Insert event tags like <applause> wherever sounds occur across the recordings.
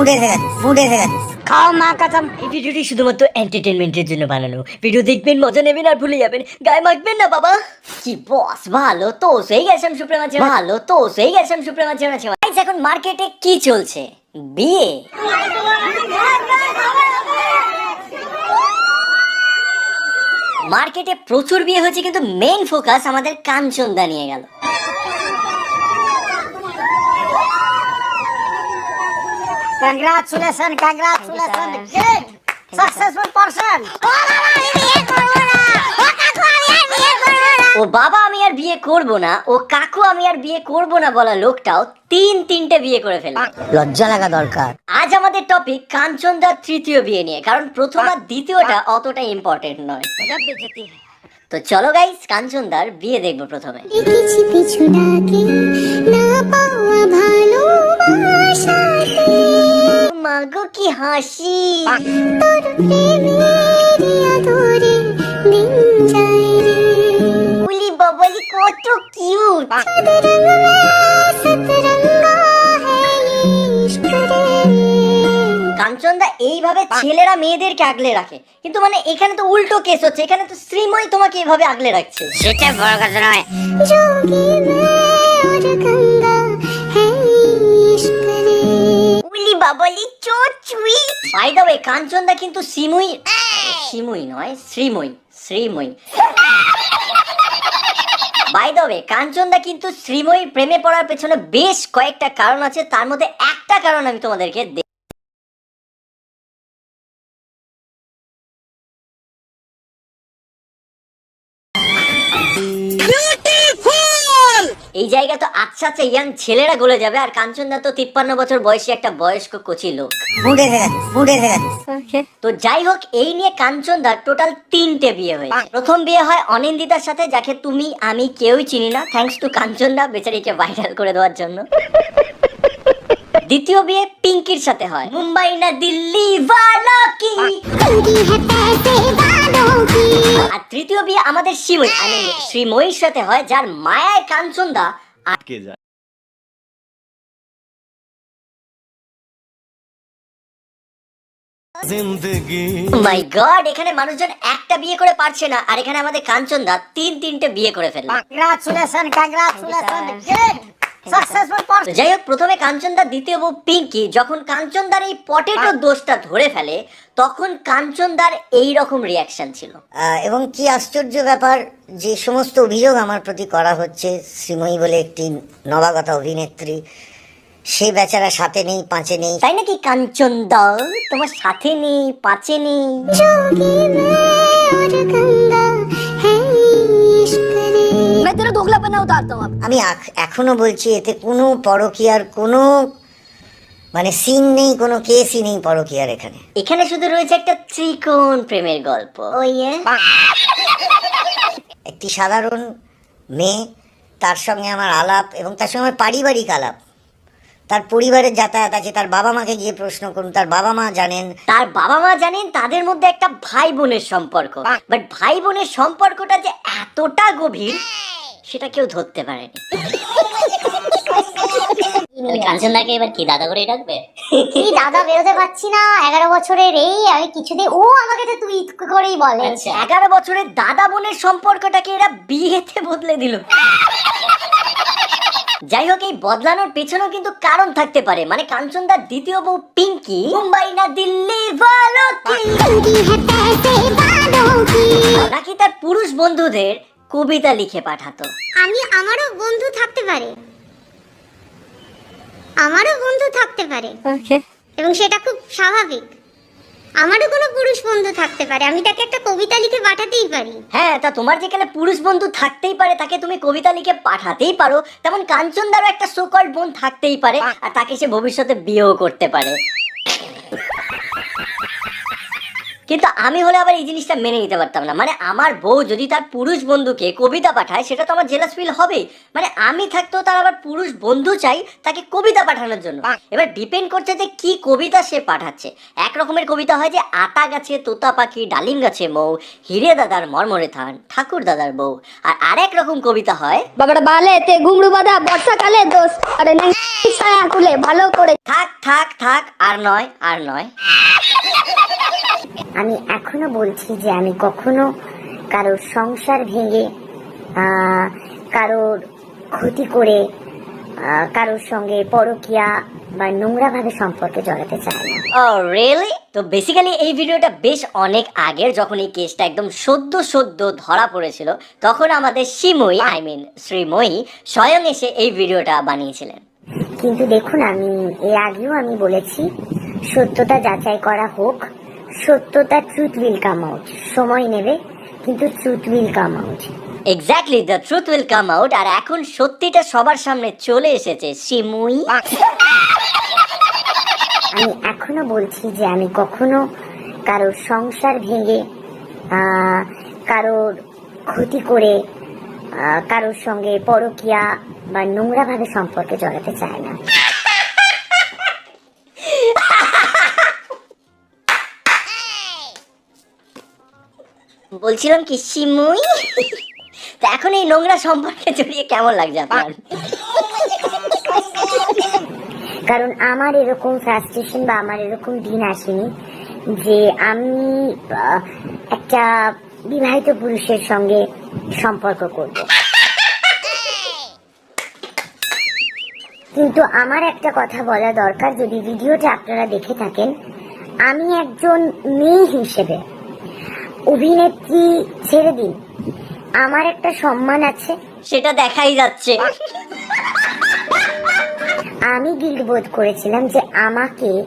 Food এসে গেছে food এসে গেছে খাও মা কাসাম এই ভিডিওটি শুধুমাত্র এন্টারটেনমেন্টের জন্য বানানো। ভিডিও দেখবেন মজা নেবেন আর ভুলে যাবেন। গায়ে মাখবেন না বাবা। কি বস ভালো তো সেই গেছাম সুপ্রেমাচে ভালো তো সেই গেছাম সুপ্রেমাচে গাইস এখন মার্কেটে কি চলছে? বিয়ে? মার্কেটে প্রচুর বিয়ে হয়েছে কিন্তু মেইন ফোকাস আমাদের কাঞ্চনদা নিয়ে গেল। Congratulation congratulation great successful person ও বাবা আমি আর বিয়ে করব না। ও কাকু আমি আর বিয়ে করব না বলা লোকটাও তিন তিনটে বিয়ে করে ফেলে লজ্জা লাগা দরকার। আজ আমাদের টপিক কাঞ্চনদার তৃতীয় বিয়ে নিয়ে কারণ প্রথম আর দ্বিতীয়টা অতটা ইম্পর্টেন্ট নয়। তো চলো গাইস কাঞ্চনদার বিয়ে দেখব প্রথমে। না পাওয়া ভালোবাসাতে মাগো কি হাসি তোর প্রেমেরই আদরে দিন যায় রে উলি বাবালি কত কিউট सतरंग में सतरंगा है इश्क रे কাঞ্চনদা এইভাবে ছেলেরা মেয়েদেরকে আগলে রাখে কিন্তু মানে এখানে তো উল্টো কেস হচ্ছে এখানে তো শ্রীময় তোমাকে এইভাবে আগলে রাখছে সেটা বড় কথা নয় जोगी मैं और गंगा है इश्क रे উলি বাবালি so sweet by the way কাঞ্চনদা কিন্তু সিমুই। সিমুই নয় Sreemoyee Sreemoyee by the way কাঞ্চনদা কিন্তু শ্রীময়ীর প্রেমে পড়ার পেছনে বেশ কয়েকটা কারণ আছে। তার মধ্যে একটা কারণ আমি তোমাদেরকে এই জায়গা তো আচ্ছা আচ্ছা ইয়াং ছেলেরা গলে যাবে। আর কাঞ্চনদা তো তিপ্পান্ন বছর বয়সী একটা বয়স্ক কচি লোক। গেছে ফুড তো যাই হোক এই নিয়ে কাঞ্চনদার টোটাল তিনটে বিয়ে হয়েছে। প্রথম বিয়ে হয় অনিন্দিতার সাথে যাকে তুমি আমি কেউই চিনি না। থ্যাংকস টু কাঞ্চনদা বেচারিকে ভাইরাল করে দেওয়ার জন্য। দ্বিতীয় বিয়ে পিঙ্কির সাথে হয়। মুম্বাই না দিল্লি আর তৃতীয় বিয়ে আমাদের শ্রীময় শ্রীময়ীর সাথে হয় যার মায়ায় আটকে যায়? মাই গড এখানে মানুষজন একটা বিয়ে করে পারছে না আর এখানে আমাদের কাঞ্চন দা তিন তিনটে বিয়ে করে সাকসেসফুল যাই হোক প্রথমে কাঞ্চনদার দ্বিতীয় বউ পিঙ্কি। যখন কাঞ্চনদার এই পটেটো দোষটা ধরে ফেলে তখন কাঞ্চনদার এই রকম রিয়াকশন ছিল। আহ, এবং কি আশ্চর্য ব্যাপার যে সমস্ত অভিযোগ আমার প্রতি করা হচ্ছে শ্রীময়ী বলে একটি নবাগতা অভিনেত্রী সে বেচারা সাথে নেই পাঁচে নেই। তাই নাকি কাঞ্চনদা তোমার সাথে নেই পাঁচে নেই? मैं तेरा दोगलापना उतारता हूँ अब আমি আখ- এখনো বলছি এতে কোনো পরকীয়ার কোনো মানে সিন নেই কোনো কেসই নেই পরকীয়ার এখানে এখানে শুধু রয়েছে একটা ত্রিকোণ প্রেমের গল্প ওই এ। একটি সাধারণ মেয়ে তার সঙ্গে আমার আলাপ এবং তার সঙ্গে আমার পারিবারিক আলাপ তার পরিবারের যাতায়াত আছে তার বাবা মাকে গিয়ে প্রশ্ন করুন তার বাবা মা জানেন তার বাবা মা জানেন তাদের মধ্যে একটা ভাই বোনের সম্পর্ক বাট ভাই বোনের সম্পর্কটা যে এতটা গভীর সেটা কেউ ধরতে পারেনি। দাদা বেরোতে পারছি না এগারো বছরের এই আমি ও আমাকে তো তুই করেই বলে। আচ্ছা। এগারো বছরের দাদা বোনের সম্পর্কটাকে এরা বিয়েতে বদলে যাই হোক এই বদলানোর পেছনেও কিন্তু কারণ থাকতে পারে। মানে কাঞ্চনদার দ্বিতীয় বউ পিঙ্কি মুম্বাই না দিল্লি ভালো নাকি তার পুরুষ বন্ধুদের কবিতা লিখে পাঠাতো। আমি আমারও বন্ধু থাকতে পারে। আমারও বন্ধু থাকতে পারে। এবং সেটা খুব স্বাভাবিক। আমারও কোনো পুরুষ বন্ধু থাকতে পারে। আমি তাকে একটা কবিতা লিখে পাঠাতেই পারি। হ্যাঁ তা তোমার যেখানে পুরুষ বন্ধু থাকতেই পারে তাকে তুমি কবিতা লিখে পাঠাতেই পারো। তেমন কাঞ্চন কাঞ্চনদারও একটা সোকল বোন থাকতেই পারে আর তাকে সে ভবিষ্যতে বিয়েও করতে পারে। কিন্তু আমি হলে আবার এই জিনিসটা মেনে নিতে পারতাম না। মানে আমার বউ যদি তার পুরুষ বন্ধুকে কবিতা পাঠায় সেটা তো আমার জেলাস ফিল হবে মানে আমি থাকতেও তার আবার পুরুষ বন্ধু চাই তাকে কবিতা পাঠানোর জন্য। এবার ডিপেন্ড করছে যে কি কবিতা সে পাঠাচ্ছে। এক রকমের কবিতা হয় যে আতা গাছে তোতা পাখি ডালিম গাছে মৌ হিরে দাদার মর্মরে থান ঠাকুর দাদার বউ। আর আরেক রকম কবিতা হয় বালেতে ঘুমড়ু বাঁধা বর্ষাকালে দোষ। আরে ন্যাং ছায়া খুলে ভালো করে থাক থাক থাক আর নয় আর নয়। আমি এখনও বলছি যে আমি কখনো কারোর সংসার ভেঙে কারোর ক্ষতি করে কারোর সঙ্গে পরকিয়া বা নোংরাভাবে সম্পর্কে জড়াতে চাই না। ও রিয়েলি তো বেসিক্যালি এই ভিডিওটা বেশ অনেক আগের যখন এই কেসটা একদম সদ্য সদ্য ধরা পড়েছিল তখন আমাদের শিমুই আই মিন শ্রীময়ী স্বয়ং এসে এই ভিডিওটা বানিয়েছিলেন। কিন্তু দেখুন আমি এর আগেও আমি বলেছি সত্যতা যাচাই করা হোক সত্যতা ট্রুথ উইল কাম আউট সময় নেবে কিন্তু truth will come out exactly the truth will come out আর এখন সত্যিটা সবার সামনে চলে এসেছে শিমুই। আমি এখনও বলছি যে আমি কখনো কারোর সংসার ভেঙে কারোর ক্ষতি করে কারোর সঙ্গে পরকিয়া বা নোংরাভাবে সম্পর্কে জড়াতে চাই না। বলছিলাম কি, শিমুই? তো এখন এই নোংরা সম্পর্কে জড়িয়ে কেমন লাগছে আপনার? কারণ আমার এরকম ফ্রাস্ট্রেশন বা আমার এরকম দিন আসেনি যে আমি একটা বিবাহিত পুরুষের সঙ্গে সম্পর্ক করব। কিন্তু আমার একটা কথা বলা দরকার, যদি ভিডিওটা আপনারা দেখে থাকেন, আমি একজন মেয়ে হিসেবে অভিনেত্রী ছেড়ে দিন। আমার একটা সম্মান আছে। সেটা দেখাই যাচ্ছে। আমি গিল্ড বোধ করেছিলাম যে আমাকে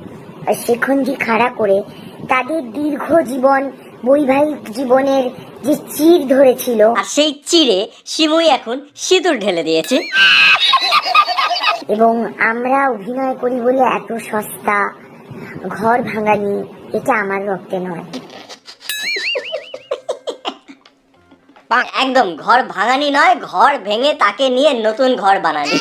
শেখঞ্জি খাড়া করে তাদের দীর্ঘ জীবন বৈবাহিক জীবনের যে চির ধরেছিল। আর সেই চিরে শিমুই এখন সিঁদুর ঢেলে দিয়েছে। এবং আমরা অভিনয় করি বলে এত সস্তা ঘর ভাঙানি এটা আমার রক্তে নয়। একদম ঘর ভাঙানি নয় ঘর ভেঙে তাকে নিয়ে নতুন ঘর বানানি।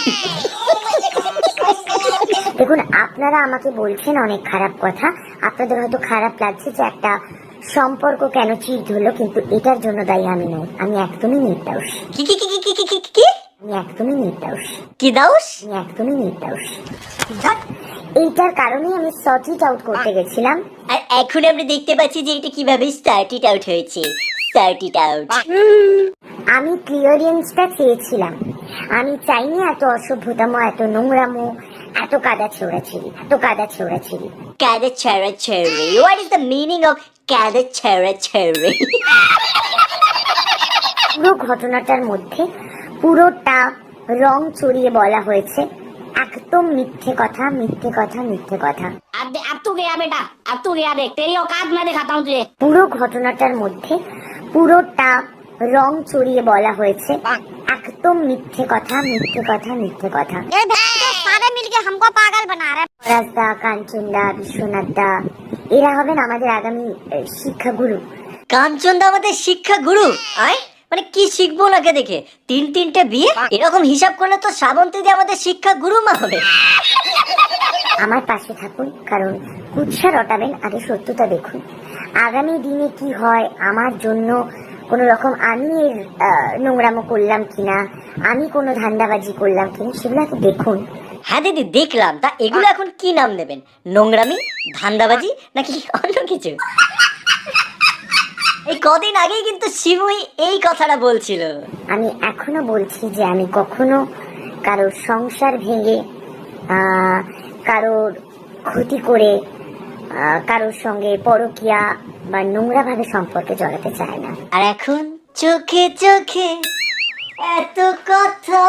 দেখুন আপনারা আমাকে বলছেন অনেক খারাপ কথা। আপনাদের হয়তো খারাপ লাগছে যে একটা সম্পর্ক কেন চিট হলো কিন্তু এটার জন্য দায়ী আমি নই। আমি একদমই নির্দোষ কি কি কি কি কি কি কি আমি একদমই নির্দোষ কি দাউস? আমি একদমই নির্দোষ এইটার কারণে আমি সর্ট আউট করতে গেছিলাম। আর এখন আমরা দেখতে পাচ্ছি যে এটা কীভাবে স্টার্ট আউট হয়েছে। স্টার্টিট আউট আমি ক্লিয়ারেন্সটা চেয়েছিলাম আমি চাইনি এত অসভ্যতামো এত নোংরামো এত কাদা ছেড়াছিড়ি এত কাদা ছেড়াছিড়ি কাদা ছেড়া ছেড়ে what is the meaning of কাদা ছেড়া ছেড়ে পুরো ঘটনাটার মধ্যে পুরোটা রং চড়িয়ে বলা হয়েছে একদম মিথ্যে কথা মিথ্যে কথা মিথ্যে কথা अब दे- अब तू गया बेटा अब तू गया देख तेरी औकात मैं दिखाता हूँ तुझे পুরো ঘটনাটার মধ্যে পুরোটা রং চড়িয়ে বলা হয়েছে। একদম মিথ্যে কথা মিথ্যে কথা মিথ্যে কথা। মানে কি শিখব দেখে? তিন তিনটে বিয়ে? এরকম হিসাব করলে তো শ্রাবন্তী শিক্ষা গুরু মা হবে। আমার পাশে থাকুন কারণ কুৎসা রটাবেন আগে সত্যতা দেখুন। আগামী দিনে কি হয় আমার জন্য কোনো রকম আমি এর নোংরামো করলাম কিনা আমি কোনো ধান্দাবাজি করলাম কিনা সেগুলো আগে দেখুন। হ্যাঁ দিদি দেখলাম। তা এগুলো এখন কি নাম দেবেন? নোংরামি ধান্দাবাজি নাকি অন্য কিছু? এই কদিন আগেই কিন্তু শিবুই এই কথাটা বলছিল। আমি এখনও বলছি যে আমি কখনো কারোর সংসার ভেঙে আহ, কারোর ক্ষতি করে কারোর সঙ্গে পরকিয়া বা নোংরাভাবে সম্পর্কে জড়াতে চায় না। আর এখন চোখে চোখে এত কথা।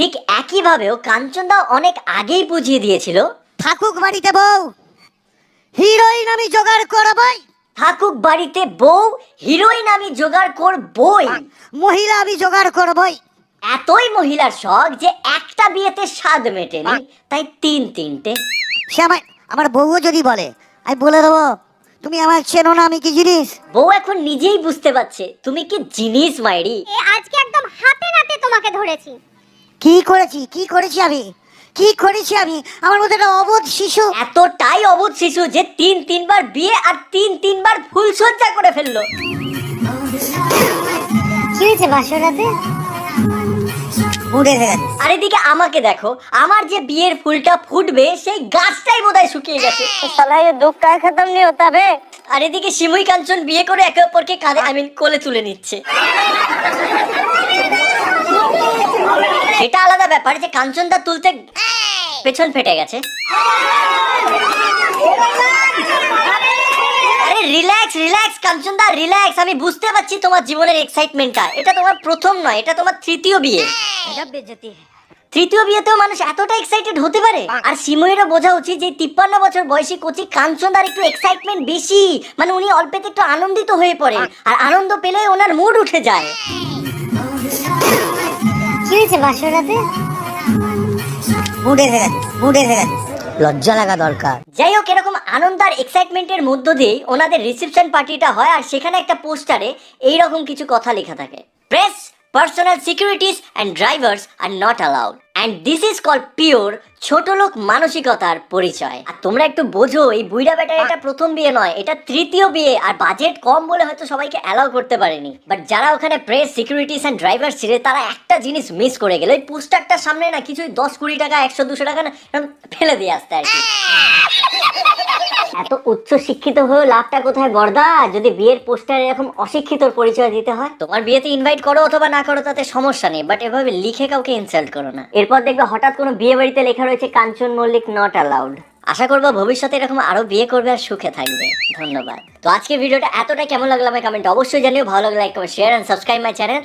ঠিক একই ভাবেও কাঞ্চনদা অনেক আগেই বুঝিয়ে দিয়েছিল থাকুক বাড়িতে বউ হিরোইন আমি জোগাড় করবই। থাকুক বাড়িতে বউ হিরোইন আমি জোগাড় করবই। মহিলা আমি জোগাড় করবই। এতই মহিলার শখ যে একটা বিয়েতে স্বাদ মেটেনি তাই তিন তিনটে। সে আমার আমার বউও যদি বলে আমি বলে দেবো তুমি আমার চেনো না আমি কি জিনিস? বউ এখন নিজেই বুঝতে পারছে তুমি কি জিনিস মাইরি? এ আজকে একদম হাতে নাতে তোমাকে ধরেছি। কি করেছি? কি করেছি আমি? কি করেছি আমি আমার মধ্যে একটা অবোধ শিশু এতটাই অবুধ শিশু যে তিন তিনবার বিয়ে আর তিন তিনবার ফুলসজ্জা করে ফেললো কি হয়েছে বাসরাতে উঠে গেছে আর এদিকে আমাকে দেখো আমার যে বিয়ের ফুলটা ফুটবে সেই গাছটাই বোধহয় শুকিয়ে গেছে সালা ये दुख का खत्म नहीं होता बे আর এদিকে সিমুই কাঞ্চন বিয়ে করে একে অপরকে কাঁধে আই মিন কোলে তুলে নিচ্ছে সেটা আলাদা ব্যাপার যে কাঞ্চনদা তুলতে পেছন ফেটে গেছে। আরে রিল্যাক্স রিল্যাক্স কাঞ্চনদা রিল্যাক্স আমি বুঝতে পারছি তোমার জীবনের এক্সাইটমেন্টটা এটা তোমার প্রথম নয় এটা তোমার তৃতীয় বিয়ে। তৃতীয় বিয়েতেও মানুষ এতটা এক্সাইটেড হতে পারে? আর সিমুয়েরও বোঝা উচিত যে তিপ্পান্ন বছর বয়সী কোচি কাঞ্চনদার একটু এক্সাইটমেন্ট বেশি। মানে উনি অল্পেতে একটু আনন্দিত হয়ে পড়েন। আর আনন্দ পেলে ওনার মুড উঠে যায়। লজ্জা লাগা দরকার। যাই হোক, এরকম আনন্দ আর এক্সাইটমেন্টের মধ্য দিয়ে ওনাদের রিসেপশন পার্টিটা হয় আর সেখানে একটা পোস্টারে এইরকম কিছু কথা লেখা থাকে। Press personal securities and drivers R not allowed and this is call pure ছোট লোক মানসিকতার পরিচয়। আর তোমরা একটু বোঝো, এই বুইড়া বেটার এটা প্রথম বিয়ে নয়, এটা তৃতীয় বিয়ে, আর বাজেট কম বলে হয়তো সবাইকে অ্যালাউ করতে পারেনি। বাট যারা ওখানে প্রেস সিকিউরিটিস অ্যান্ড ড্রাইভার ছিল, তারা একটা জিনিস মিস করে গেল। ওই পোস্টারটার সামনে না, কিছুই দশ কুড়ি টাকা, একশো, দুশো টাকা না ফেলে দিয়ে আসতে আর কি। <laughs> এত উচ্চ শিক্ষিত হয়েও লাভটা কোথায় বর্দা যদি বিয়ের পোস্টারে এরকম অশিক্ষিতর পরিচয় দিতে হয়? তোমার বিয়েতে ইনভাইট করো অথবা না করো তাতে সমস্যা নেই বাট এভাবে লিখে কাউকে ইনসাল্ট করো না। এরপর দেখবে হঠাৎ কোনো বিয়ে বাড়িতে লেখা রয়েছে কাঞ্চন মল্লিক নট অ্যালাউড আশা করব ভবিষ্যতে এরকম আরও বিয়ে করবে আর সুখে থাকবে। ধন্যবাদ। তো আজকে ভিডিওটা এতটা কেমন লাগল আমার কমেন্ট অবশ্যই জানিও ভালো লাগলে like comment share and subscribe my channel